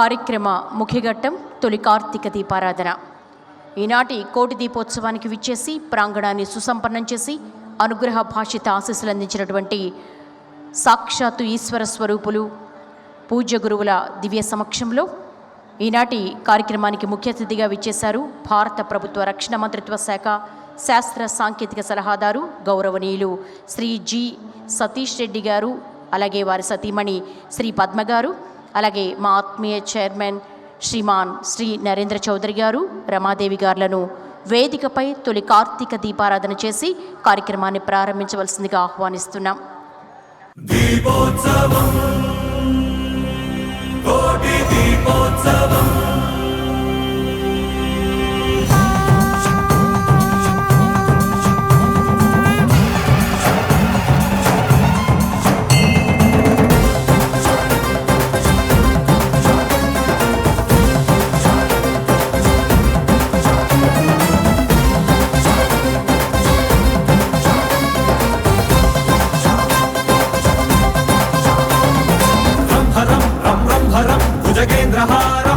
కార్యక్రమ ముఖ్యఘట్టం తొలి కార్తీక దీపారాధన. ఈనాటి కోటి దీపోత్సవానికి విచ్చేసి ప్రాంగణాన్ని సుసంపన్నం చేసి అనుగ్రహ భాషిత ఆశీస్సులు అందించినటువంటి సాక్షాత్తు ఈశ్వర స్వరూపులు పూజ్య గురువుల దివ్య సమక్షంలో ఈనాటి కార్యక్రమానికి ముఖ్య అతిథిగా విచ్చేశారు భారత ప్రభుత్వ రక్షణ మంత్రిత్వ శాఖ శాస్త్ర సాంకేతిక సలహాదారు గౌరవనీయులు శ్రీ జి సతీష్ రెడ్డి గారు అలాగే వారి సతీమణి శ్రీ పద్మ గారు అలాగే మా ఆత్మీయ చైర్మన్ శ్రీమాన్ శ్రీ నరేంద్ర చౌదరి గారు రమాదేవి గారులను వేదికపై తొలి కార్తీక దీపారాధన చేసి కార్యక్రమాన్ని ప్రారంభించవలసిందిగా ఆహ్వానిస్తున్నాం. దీపోత్సవం కోటి దీపోత్సవం. రంహరం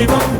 you want.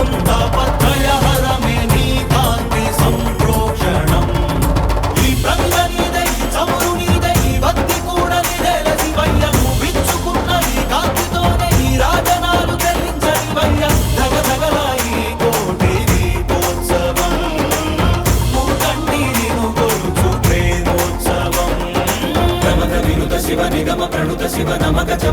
Samba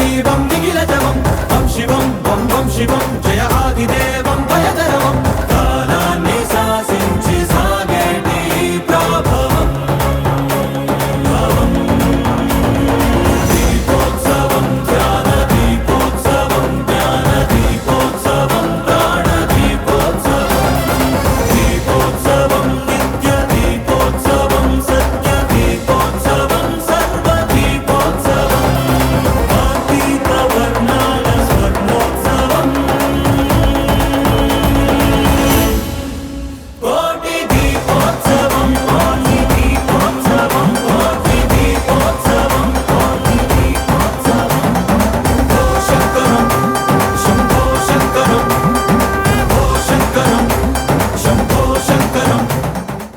शिवं निखिलतमं तं शिवं वं वं शिवं जय आदिदेव